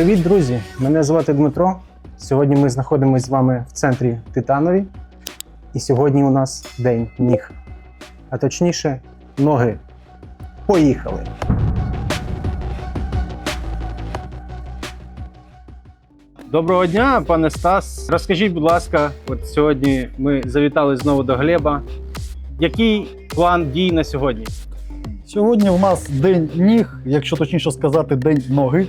Привіт, друзі! Мене звати Дмитро. Сьогодні ми знаходимося з вами в центрі Титанові. І сьогодні у нас день ніг. А точніше, ноги. Поїхали! Доброго дня, пане Стас. Розкажіть, будь ласка, от сьогодні ми завітали знову до Глеба. Який план дій на сьогодні? Сьогодні у нас день ніг, якщо точніше сказати, день ноги,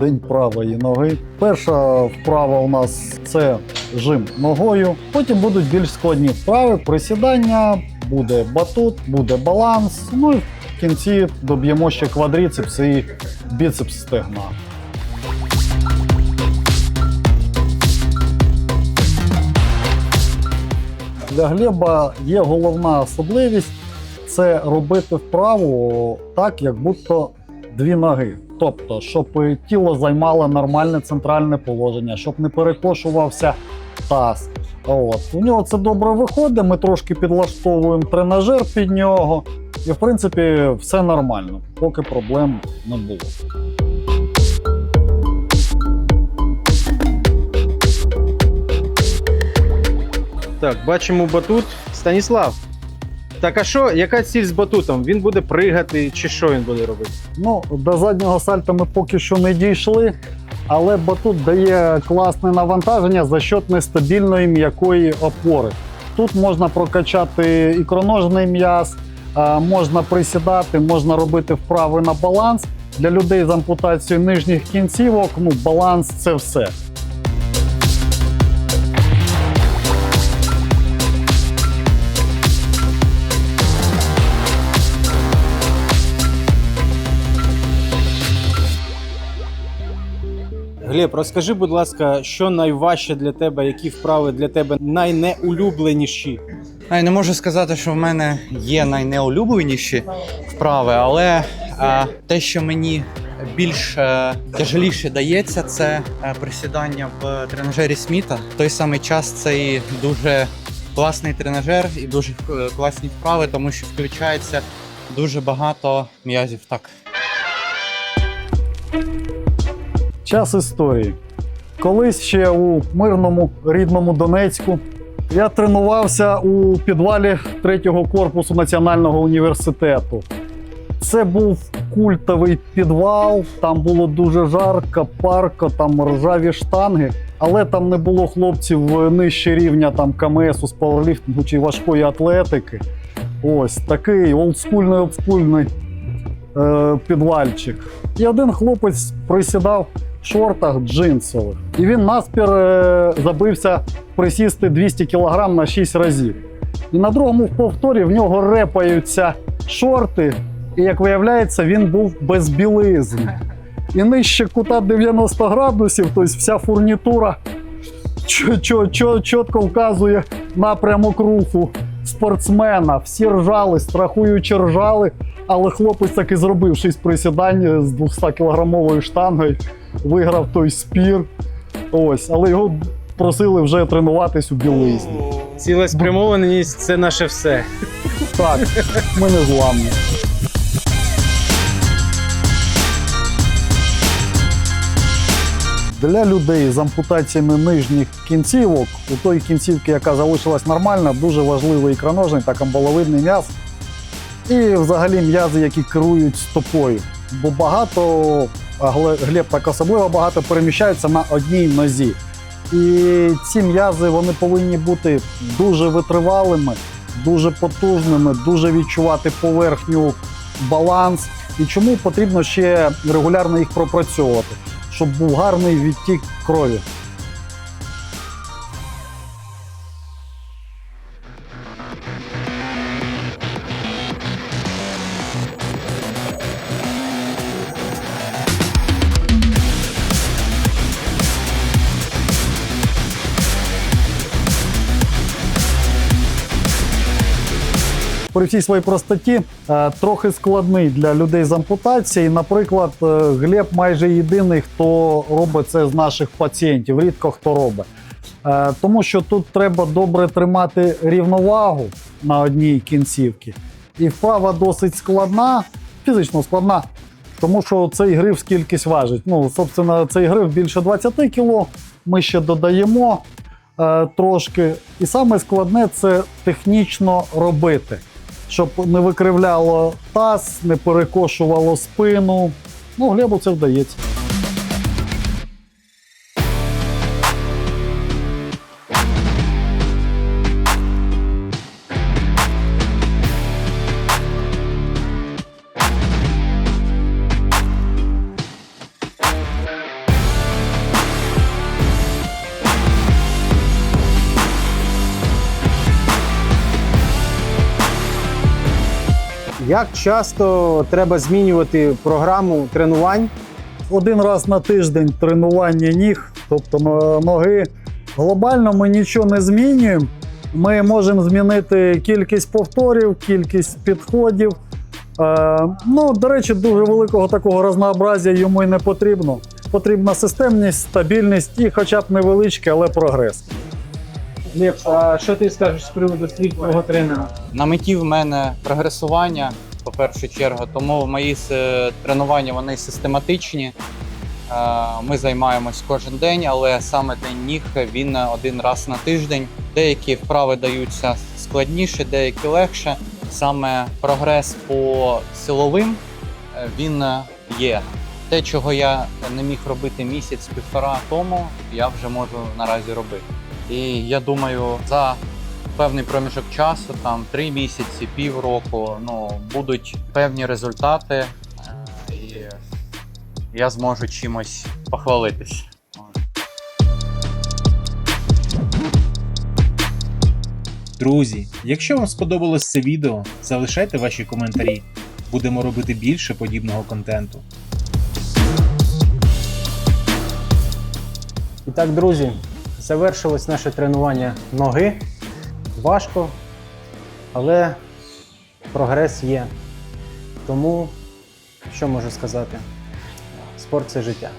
день правої ноги. Перша вправа у нас це жим ногою. Потім будуть більш складні вправи, присідання, буде батут, буде баланс. Ну і в кінці доб'ємо ще квадріцепс і біцепс стегна. Для Глеба є головна особливість це робити вправу так, як будто дві ноги. Тобто, щоб тіло займало нормальне центральне положення, щоб не перекошувався таз. От. У нього це добре виходить, ми трошки підлаштовуємо тренажер під нього, і в принципі все нормально, поки проблем не було. Так, бачимо батут. Станіслав. Так, а що, яка ціль з батутом? Він буде пригати, чи що він буде робити? Ну, до заднього сальта ми поки що не дійшли, але батут дає класне навантаження за счет нестабільної м'якої опори. Тут можна прокачати ікроножний м'яз, можна присідати, можна робити вправи на баланс. Для людей з ампутацією нижніх кінцівок ну, баланс це все. Глеб, розкажи, будь ласка, що найважче для тебе, які вправи для тебе найнеулюбленіші? А, Я не можу сказати, що в мене є найнеулюбленіші вправи, але е, те, що мені більш е, тяжеліше дається, це е, присідання в тренажері Сміта. В той самий час це і дуже класний тренажер і дуже класні вправи, тому що включається дуже багато м'язів. Так. Час історії. Колись ще у мирному рідному Донецьку я тренувався у підвалі третього корпусу Національного університету. Це був культовий підвал, там було дуже жарко, парко, там ржаві штанги, але там не було хлопців нижче рівня там КМС з пауерліфтингу чи важкої атлетики. Ось такий олдскульний олдскульний е, підвальчик. І один хлопець присідав шортах джинсових. І він наспір е, забився присісти 200 кг на 6 разів. І на другому повторі в нього репаються шорти, і як виявляється, він був без білизни. І нижче кута 90 градусів, тобто вся фурнітура чітко вказує напрямок руху спортсмена. Всі ржали, страхуючи ржали, але хлопець таки зробив 6 присідань з 200 кілограмовою штангою, виграв той спір. Ось, але його просили вже тренуватись у білизні. Цілеспрямованість це наше все. Так, ми не зламні. Для людей з ампутаціями нижніх кінцівок, у той кінцівки, яка залишилась нормальна, дуже важливий ікроножний та камбаловидний м'яз. І взагалі м'язи, які керують стопою. Бо багато, Глеб так особливо багато переміщаються на одній нозі. І ці м'язи вони повинні бути дуже витривалими, дуже потужними, дуже відчувати поверхню, баланс. І чому потрібно ще регулярно їх пропрацьовувати, щоб був гарний відтік крові. При всій своїй простоті е, трохи складний для людей з ампутацією. Наприклад, е, Глеб майже єдиний, хто робить це з наших пацієнтів, рідко хто робить. Е, Тому що тут треба добре тримати рівновагу на одній кінцівці. І вправа досить складна, фізично складна, Тому що цей гриф кількість важить. Ну, собственно, цей гриф більше 20 кг. Ми ще додаємо трошки. І саме складне це технічно робити, щоб не викривляло таз, не перекошувало спину. Ну, Глебу це вдається. Як часто треба змінювати програму тренувань? один раз на тиждень тренування ніг, тобто ноги. Глобально ми нічого не змінюємо. Ми можемо змінити кількість повторів, кількість підходів. Е, ну, до речі, дуже великого такого разнообразя йому і не потрібно. Потрібна системність, стабільність і хоча б невеличкий, але прогрес. Лев, а що ти скажеш з приводу слів твого тренера? На меті в мене прогресування, по першу чергу, тому мої тренування вони систематичні. Е, Ми займаємось кожен день, але саме день ніг він один раз на тиждень. Деякі вправи даються складніше, деякі легше. Саме прогрес по силовим е, він е, є. Те, чого я не міг робити місяць-півтора тому, я вже можу наразі робити. І я думаю, за певний проміжок часу, там три місяці, півроку, ну будуть певні результати, е, і я зможу чимось похвалитись. Друзі, якщо вам сподобалось це відео, залишайте ваші коментарі. Будемо робити більше подібного контенту. І так, друзі, завершилось наше тренування ноги. Важко, але прогрес є. Тому, що можу сказати? Спорт це життя.